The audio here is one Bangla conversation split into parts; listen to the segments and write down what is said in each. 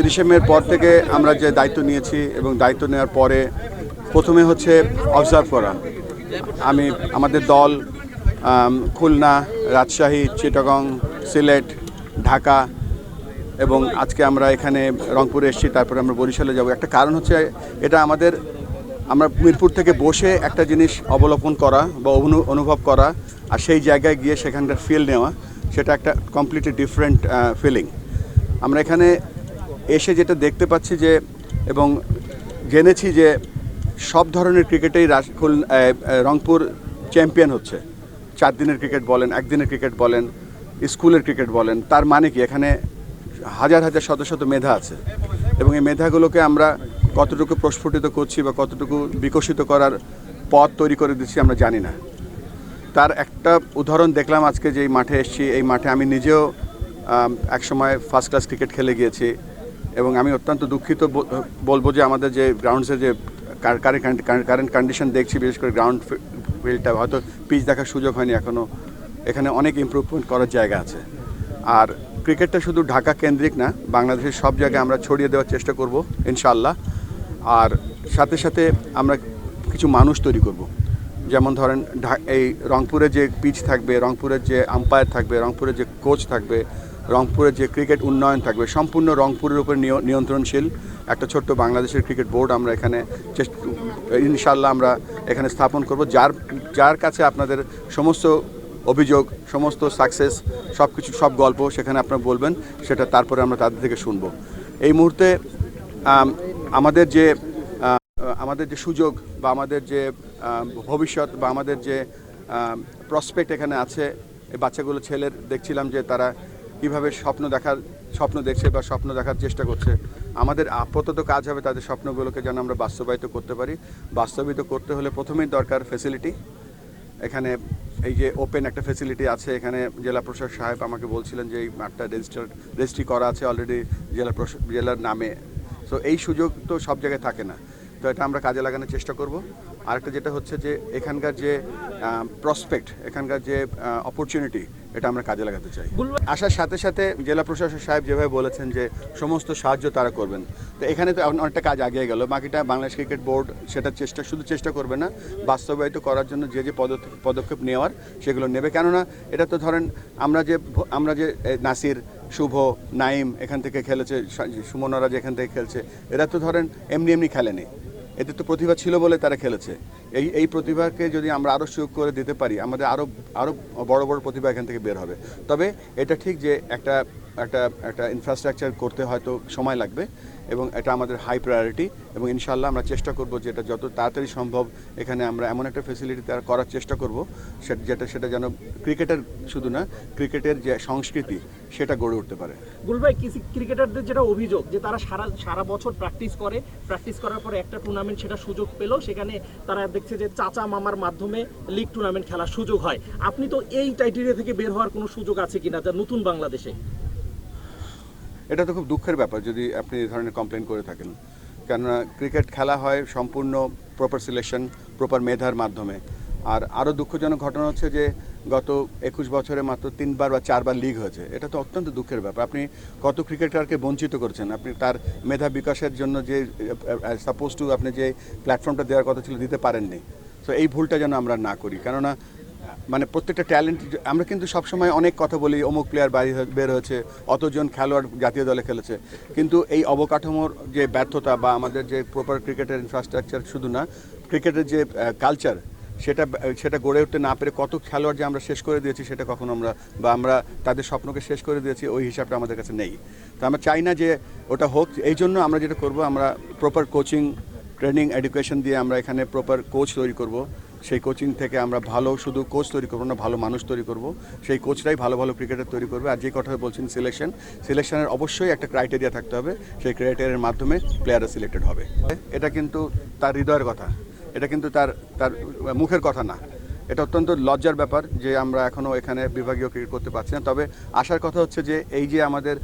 তিরিশে মের পর থেকে আমরা যে দায়িত্ব নিয়েছি এবং দায়িত্ব নেওয়ার পরে প্রথমে হচ্ছে অবজার্ভ করা আমি, আমাদের দল খুলনা, রাজশাহী, চিটাগং, সিলেট, ঢাকা এবং আজকে আমরা এখানে রংপুরে এসেছি, তারপরে আমরা বরিশালে যাব। একটা কারণ হচ্ছে এটা আমাদের, আমরা মিরপুর থেকে বসে একটা জিনিস অবলোকন করা বা অনু- অনুভব করা আর সেই জায়গায় গিয়ে সেখানকার ফিল নেওয়া, সেটা একটা কমপ্লিটলি ডিফারেন্ট ফিলিং আমরা এখানে এসে যেটা দেখতে পাচ্ছি যে, এবং জেনেছি যে সব ধরনের ক্রিকেটেই রংপুর চ্যাম্পিয়ন হচ্ছে। চার দিনের ক্রিকেট বলেন, একদিনের ক্রিকেট বলেন, স্কুলের ক্রিকেট বলেন, তার মানে কি? এখানে হাজার হাজার শত শত মেধা আছে। এবং এই মেধাগুলোকে আমরা কতটুকু প্রস্ফুটিত করছি বা কতটুকু বিকশিত করার পথ তৈরি করে দিচ্ছি আমরা জানি না। তার একটা উদাহরণ দেখলাম আজকে যে এই মাঠে এসেছি। এই মাঠে আমি নিজেও একসময় ফার্স্ট ক্লাস ক্রিকেট খেলে গিয়েছি। এবং আমি অত্যন্ত দুঃখিত বলব যে আমাদের যে গ্রাউন্ডসের যে কারেন্ট কন্ডিশন দেখছি, বিশেষ করে গ্রাউন্ড ফিল্ডটা হয়তো পিচ দেখার সুযোগ হয়নি এখনও এখানে অনেক ইমপ্রুভমেন্ট করার জায়গা আছে। আর ক্রিকেটটা শুধু ঢাকা কেন্দ্রিক না, বাংলাদেশের সব জায়গায় আমরা ছড়িয়ে দেওয়ার চেষ্টা করব ইনশাল্লাহ আর সাথে সাথে আমরা কিছু মানুষ তৈরি করব। যেমন ধরেন এই রংপুরে যে পিচ থাকবে, রংপুরের যে আম্পায়ার থাকবে, রংপুরের যে কোচ থাকবে রংপুরের যে ক্রিকেট উন্নয়ন থাকবে, সম্পূর্ণ রংপুরের উপর নিয়- নিয়ন্ত্রণশীল একটা ছোট্ট বাংলাদেশের ক্রিকেট বোর্ড আমরা এখানে ইনশাল্লাহ আমরা এখানে স্থাপন করব, যার যার কাছে আপনাদের সমস্ত অভিযোগ, সমস্ত সাকসেস সব কিছু সব গল্প সেখানে আপনারা বলবেন, সেটা তারপরে আমরা তাদের থেকে শুনব। এই মুহূর্তে আমাদের যে আমাদের যে সুযোগ বা আমাদের যে ভবিষ্যৎ বা আমাদের যে প্রসপেক্ট এখানে আছে, এই বাচ্চাগুলো, ছেলের, দেখছিলাম যে তারা কীভাবে স্বপ্ন দেখার, স্বপ্ন দেখছে বা স্বপ্ন দেখার চেষ্টা করছে। আমাদের আপাতত কাজ হবে তাদের স্বপ্নগুলোকে যেন আমরা বাস্তবায়িত করতে পারি। বাস্তবায়িত করতে হলে প্রথমেই দরকার ফেসিলিটি এখানে এই যে ওপেন একটা ফেসিলিটি আছে, এখানে জেলা প্রশাসক সাহেব আমাকে বলছিলেন যে এই মাঠটা রেজিস্টার রেজিস্ট্রি করা আছে অলরেডি জেলা জেলার নামে। সো এই সুযোগ তো সব জায়গায় থাকে না। তো এটা আমরা কাজে লাগানোর চেষ্টা করব। আরেকটা যেটা হচ্ছে যে এখানকার যে প্রসপেক্ট এখানকার যে অপরচুনিটি এটা আমরা কাজে লাগাতে চাই। আসার সাথে সাথে জেলা প্রশাসক সাহেব যেভাবে বলেছেন যে সমস্ত সাহায্য তারা করবেন। তো এখানে তো অনেকটা কাজ আগিয়ে গেল। বাকিটা বাংলাদেশ ক্রিকেট বোর্ড সেটা চেষ্টা শুধু চেষ্টা করবে না বাস্তবায়িত করার জন্য যে যে পদক্ষেপ নেওয়ার সেগুলো নেবে। কেননা এটা তো ধরেন আমরা যে আমরা যে নাসির শুভ নাইম এখান থেকে খেলেছে সুমনরা যে এখান থেকে খেলছে এরা তো ধরেন এমনি এমনি খেলেনি। এদের তো প্রতিভা ছিল বলে তারা খেলেছে। এই এই প্রতিভাকে যদি আমরা আরও সুযোগ করে দিতে পারি, আমাদের আরও আরও বড় বড় প্রতিভা এখান থেকে বের হবে। তবে এটা ঠিক যে একটা একটা একটা ইনফ্রাস্ট্রাকচার করতে হয়তো সময় লাগবে এবং এটা আমাদের হাই প্রায়োরিটি এবং ইনশাল্লাহ আমরা চেষ্টা করব যে এটা যত তাড়াতাড়ি সম্ভব এখানে আমরা এমন একটা ফেসিলিটি তার করার চেষ্টা করব সেটা যেটা, সেটা যেন ক্রিকেটের শুধু না ক্রিকেটের যে সংস্কৃতি, সেটা গড়ে উঠতে পারে। গুলভাই ক্রিকেটারদের যেটা অভিযোগ, যে তারা সারা সারা বছর প্র্যাকটিস করে প্র্যাকটিস করার পরে একটা টুর্নামেন্ট সেটা সুযোগ পেল, সেখানে তারা দেখছে যে চাচা মামার মাধ্যমে লিগ টুর্নামেন্ট খেলার সুযোগ হয়। আপনি তো এই টাইটেরিয়া থেকে বের হওয়ার কোনো সুযোগ আছে কিনা যা নতুন বাংলাদেশে? এটা তো খুব দুঃখের ব্যাপার যদি আপনি এই ধরনের কমপ্লেন করে থাকেন। কেননা ক্রিকেট খেলা হয় সম্পূর্ণ প্রপার সিলেকশন প্রপার মেধার মাধ্যমে। আর আরও দুঃখজনক ঘটনা হচ্ছে যে গত একুশ বছরে মাত্র তিনবার বা চারবার লিগ হয়েছে। এটা তো অত্যন্ত দুঃখের ব্যাপার। আপনি কত ক্রিকেটারকে বঞ্চিত করছেন? আপনি তার মেধা বিকাশের জন্য যে সাপোজ টু আপনি যে প্ল্যাটফর্মটা দেওয়ার কথা ছিল দিতে পারেননি। সো এই ভুলটা যেন আমরা না করি। কেননা মানে প্রত্যেকটা ট্যালেন্ট আমরা কিন্তু সবসময় অনেক কথা বলি, অমুক প্লেয়ার বাইরে বের হয়েছে, অতজন খেলোয়াড় জাতীয় দলে খেলেছে। কিন্তু এই অবকাঠামোর যে ব্যর্থতা বা আমাদের যে প্রপার ক্রিকেটের ইনফ্রাস্ট্রাকচার শুধু না ক্রিকেটের যে কালচার সেটা সেটা গড়ে উঠতে না পেরে কত খেলোয়াড় যে আমরা শেষ করে দিয়েছি সেটা কখনো আমরা, বা আমরা তাদের স্বপ্নকে শেষ করে দিয়েছি, ওই হিসাবটা আমাদের কাছে নেই। তো আমরা চাই না যে ওটা হোক, এই জন্য আমরা যেটা করব, আমরা প্রপার কোচিং ট্রেনিং এডুকেশন দিয়ে আমরা এখানে প্রপার কোচ তৈরি করব। সেই কোচিং থেকে আমরা ভালো শুধু কোচ তৈরি করব না, ভালো মানুষ তৈরি করব। সেই কোচরাই ভালো ভালো ক্রিকেটার তৈরি করবে। আর যে কথা বলছেন সিলেকশন সিলেকশনের অবশ্যই একটা ক্রাইটেরিয়া থাকতে হবে। সেই ক্রাইটেরিয়ার মাধ্যমে প্লেয়াররা সিলেক্টেড হবে। এটা কিন্তু তার হৃদয়ের কথা। এটা কিন্তু তার তার মুখের কথা না। এটা অত্যন্ত লজ্জার ব্যাপার যে আমরা এখনও এখানে বিভাগীয় ক্রিকেট করতে পারছি না। তবে আসার কথা হচ্ছে যে এই যে আমাদের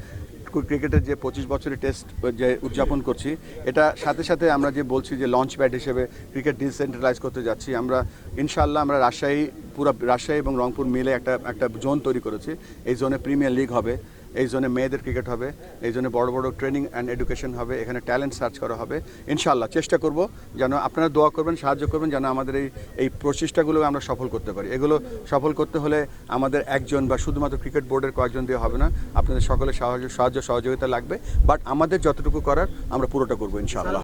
ক্রিকেটের যে পঁচিশ বছরের টেস্ট যে উদযাপন করছি, এটা সাথে সাথে আমরা যে বলছি যে লঞ্চ প্যাড হিসেবে ক্রিকেট ডিসেন্ট্রালাইজ করতে যাচ্ছি, আমরা ইনশাল্লাহ আমরা রাজশাহী পুরো, রাজশাহী এবং রংপুর মিলে একটা একটা জোন তৈরি করেছি। এই জোনে প্রিমিয়ার লিগ হবে। এই জন্য মেয়েদের ক্রিকেট হবে, এই জন্য বড় বড় ট্রেনিং অ্যান্ড এডুকেশন হবে, এখানে ট্যালেন্ট সার্চ করা হবে। ইনশাল্লাহ চেষ্টা করব যেন আপনারা দোয়া করবেন, সাহায্য করবেন যেন আমাদের এই এই প্রচেষ্টাগুলো আমরা সফল করতে পারি। এগুলো সফল করতে হলে আমাদের একজন বা শুধুমাত্র ক্রিকেট বোর্ডের কয়েকজন দিয়ে হবে না, আপনাদের সকলের সাহায্য সাহায্য সহযোগিতা লাগবে। বাট আমাদের যতটুকু করার আমরা পুরোটা করব ইনশাআল্লাহ।